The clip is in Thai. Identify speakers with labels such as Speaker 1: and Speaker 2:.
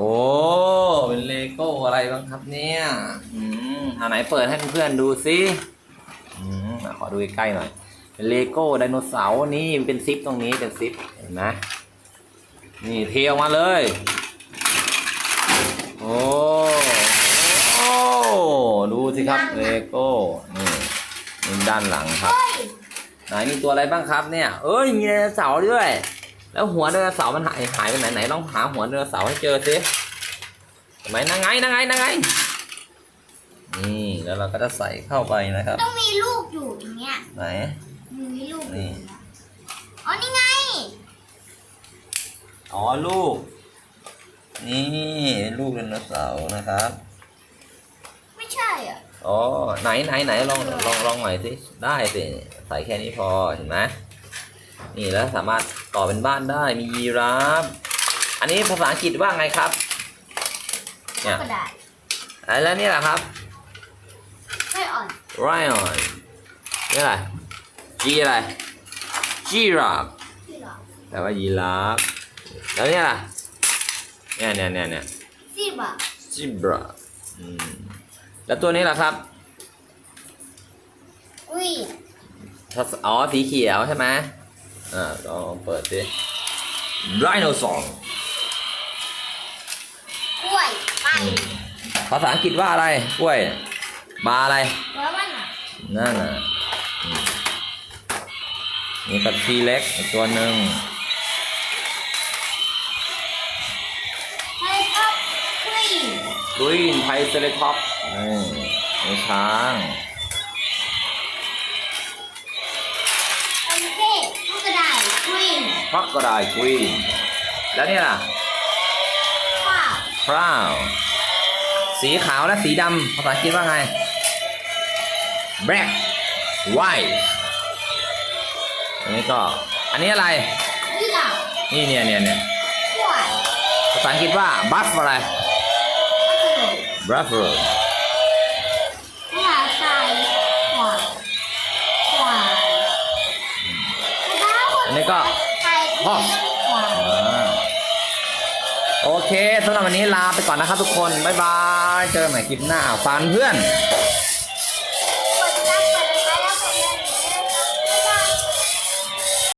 Speaker 1: อ้ เป็นเลโก้อะไรบ้างครับเนี่ยอืมเอาไหนเปิดให้เพื่อนๆดูสิอืมอะขอดูใกล้ๆหน่อย เป็นเลโก้ไดโนเสาร์นี่มันเป็นซิปตรงนี้เป็นซิปเห็นไหมนี่เทออกมาเลย โอ้ โอ้ ดูสิครับเลโก้นี่นี่ด้านหลังครับ
Speaker 2: เฮ้ย
Speaker 1: ไหนมีตัวอะไรบ้างครับเนี่ย เอ้ยมีไดโนเสาร์ด้วย แล้วหัวไดโนเสาร์มันหายหายไปไหนไหนลองหาหัวไดโนเสาร์ให้เจอสิเห็นไหมนั่งไงนั่งไงนั่งไงนี่แล้วเราก็จะใส่เข้าไปนะครับ
Speaker 2: ต้องมีลูกอยู่ตรงเนี้ย
Speaker 1: ไหน
Speaker 2: มีลูกอยู่
Speaker 1: นี่
Speaker 2: อ๋อนี่ไง
Speaker 1: อ๋อลูก นี่ลูกไดโนเสาร์นะครับ
Speaker 2: ไม่ใช่อะ
Speaker 1: อ๋อไหนไหนไหนลองลองลองหน่อยสิได้สิใส่แค่นี้พอเห็นไหม นี่แล้วสามารถต่อเป็นบ้านได้มียีราฟอันนี้ภาษาอังกฤษว่าไงครับเนี่ย
Speaker 2: กระดาษ
Speaker 1: อะไรแล้วนี่แหละครับ
Speaker 2: ไม่อ่อน
Speaker 1: Lion นี่อะไร G อะไร Giraffe
Speaker 2: ที่หรอ
Speaker 1: แปลว่ายีราฟแล้วเนี่ยล่ะเนี่ยเนี่ยเนี่ยเนี่ย
Speaker 2: ซีบะ
Speaker 1: Zebra อืมแล้วตัวนี้ล่ะครับ
Speaker 2: อุ้ย
Speaker 1: ถ้าอ๋อสีเขียวใช่ไหม อ่าลองเปิดสิ Dinosaur
Speaker 2: กล้วยไป
Speaker 1: ภาษาอังกฤษว่าอะไรกล้วยบาอะไร
Speaker 2: แล้วมันอะ
Speaker 1: นั่นน่ะอืมนี่กับทีเล็กอีกตัวหนึ่ง
Speaker 2: ไฮท็อปครีม
Speaker 1: กรีนไทเซเลท็อปนี่นี่ช้าง
Speaker 2: รีม
Speaker 1: ครอกก็ได้กรีนแล้วเนี่ยล่ะ
Speaker 2: ข้าว
Speaker 1: พราวสีขาวและสีดำภาษาอังกฤษว่าไง black white อันนี้ก็ อันนี้อะไร
Speaker 2: นี่หรอ
Speaker 1: นี่เนี่ยเนี่ยเนี่ย
Speaker 2: กล้วย
Speaker 1: ภาษาอังกฤษว่า buff อะไร
Speaker 2: พัสดุ
Speaker 1: buffalo
Speaker 2: ภาษาไทยขวานขวานภาษาคน
Speaker 1: อันนี้ก็
Speaker 2: ฮ
Speaker 1: อสโอเคสำหรับวันนี้ลาไปก่อนนะครับทุกคน บ๊ายบาย เจอกันใหม่คลิปหน้าฝันเพื่อน